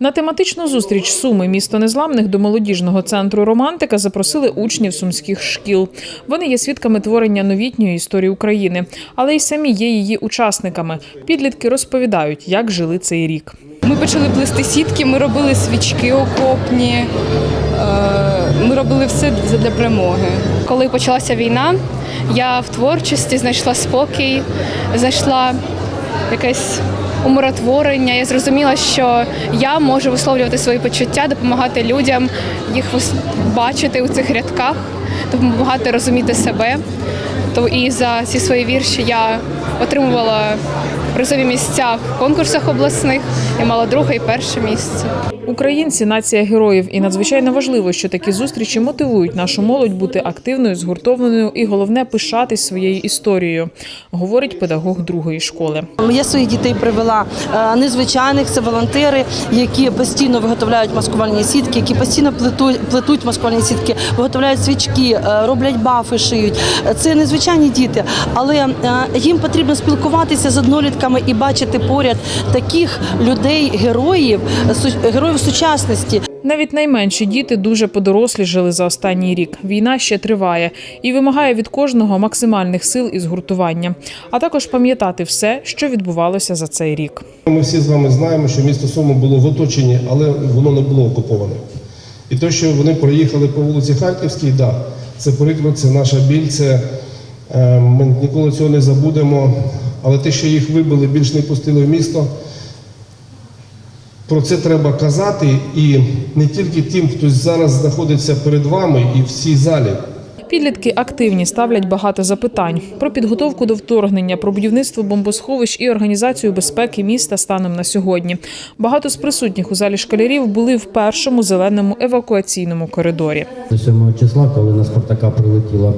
На тематичну зустріч Суми місто незламних до молодіжного центру Романтика запросили учнів сумських шкіл. Вони є свідками творення новітньої історії України, але й самі є її учасниками. Підлітки розповідають, як жили цей рік. Ми почали плести сітки, ми робили свічки окопні, е, ми робили все для перемоги. Коли почалася війна, я в творчості знайшла спокій, знайшла якесь умиротворення. Я зрозуміла, що я можу висловлювати свої почуття, допомагати людям, їх бачити у цих рядках, допомагати розуміти себе. То і за ці свої вірші я отримувала призові місця в конкурсах обласних. Я мала друге і перше місце. Українці нація героїв, і надзвичайно важливо, що такі зустрічі мотивують нашу молодь бути активною, згуртованою і головне пишатись своєю історією, говорить педагог другої школи. Я своїх дітей привела е, незвичайних, це волонтери, які постійно виготовляють маскувальні сітки, які постійно плетуть, плетуть маскувальні сітки, виготовляють свічки, е, роблять бафи, шиють. Це незвичайні діти, але е, їм потрібно спілкуватися з однолітками і бачити поряд таких людей, героїв, героїв сучасності. Навіть найменші діти дуже подоросліжили за останній рік. Війна ще триває і вимагає від кожного максимальних сил і згуртування, а також пам'ятати все, що відбувалося за цей рік. Ми всі з вами знаємо, що місто Суми було в оточенні, але воно не було окуповане. І те, що вони проїхали по вулиці Харківській, да, це приклад, це наша біль, це ми ніколи цього не забудемо. Але те, що їх вибили, більш не пустили в місто. Про це треба казати і не тільки тим, хто зараз знаходиться перед вами і в цій залі. Підлітки активні ставлять багато запитань про підготовку до вторгнення, про будівництво бомбосховищ і організацію безпеки міста станом на сьогодні. Багато з присутніх у залі школярів були в першому зеленому евакуаційному коридорі. До 7 числа, коли на Спартака прилетіло,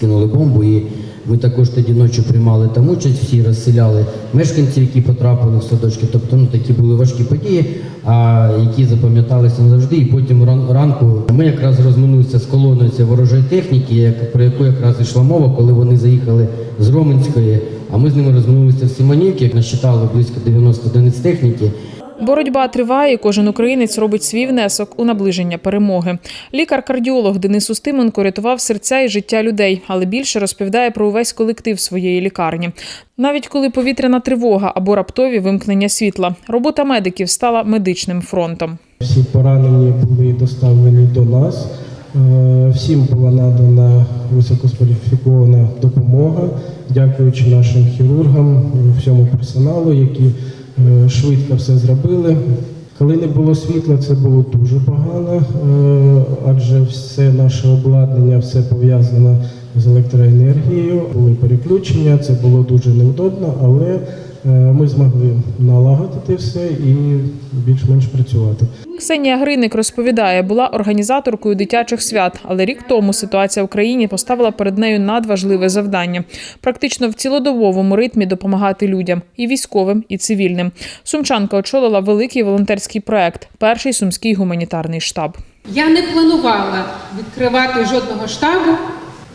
скинули бомбу, і ми також тоді ночі приймали там участь, всі розселяли мешканців, які потрапили в садочки. Тобто ну, такі були важкі події, а які запам'яталися назавжди. І потім ран- ранку ми якраз розминулися з колоною цієї ворожої техніки, як, про яку якраз йшла мова, коли вони заїхали з Роменської, а ми з ними розминулися в Симонівці, як насчитали близько 90 одиниць техніки. Боротьба триває. і Кожен українець робить свій внесок у наближення перемоги. Лікар-кардіолог Денис Устименко рятував серця і життя людей, але більше розповідає про увесь колектив своєї лікарні. Навіть коли повітряна тривога або раптові вимкнення світла, робота медиків стала медичним фронтом. Всі поранені були доставлені до нас. Е, Всім була надана висококваліфікована допомога, дякуючи нашим хірургам, всьому персоналу, які швидко все зробили. Коли не було світла, це було дуже погано, е, адже все наше обладнання, все пов'язано з електроенергією. Були переключення, це було дуже невдобно, але е, ми змогли налагодити все і більш-менш працювати. Ксенія Гриник розповідає, була організаторкою дитячих свят, але рік тому ситуація в країні поставила перед нею надважливе завдання практично в цілодобовому ритмі допомагати людям і військовим, і цивільним. Сумчанка очолила великий волонтерський проект перший сумський гуманітарний штаб. Я не планувала відкривати жодного штабу.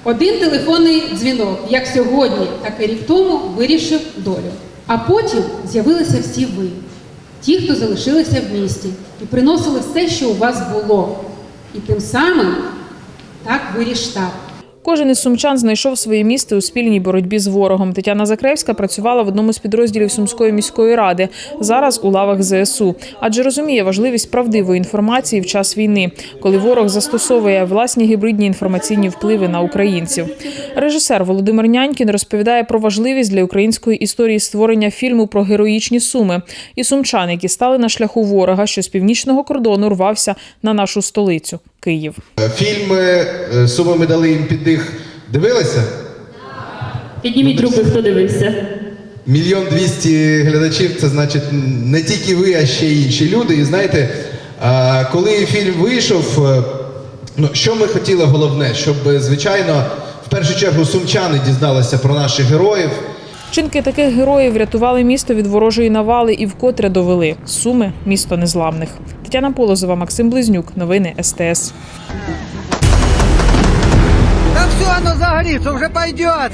Один телефонний дзвінок, як сьогодні, так і рік тому, вирішив долю. А потім з'явилися всі ви, ті, хто залишилися в місті, і приносили все, що у вас було. І тим самим так виріс штаб. Кожен із сумчан знайшов своє місце у спільній боротьбі з ворогом. Тетяна Закревська працювала в одному з підрозділів Сумської міської ради, зараз у лавах ЗСУ, адже розуміє важливість правдивої інформації в час війни, коли ворог застосовує власні гібридні інформаційні впливи на українців. Режисер Володимир Нянькін розповідає про важливість для української історії створення фільму про героїчні суми і сумчан, які стали на шляху ворога, що з північного кордону рвався на нашу столицю Київ. Фільми е, Суми ми дали їм піддих. Дивилися? Підніміть руки, хто дивився. Мільйон двісті глядачів це значить не тільки ви, а ще й інші люди. І знаєте, коли фільм вийшов, е, ну що ми хотіли головне, щоб е, звичайно в першу чергу сумчани дізналися про наших героїв. Вчинки таких героїв врятували місто від ворожої навали і вкотре довели Суми місто незламних. Тетяна Полозова, Максим Близнюк. Новини СТС. Та все оно загорится, уже пойдет.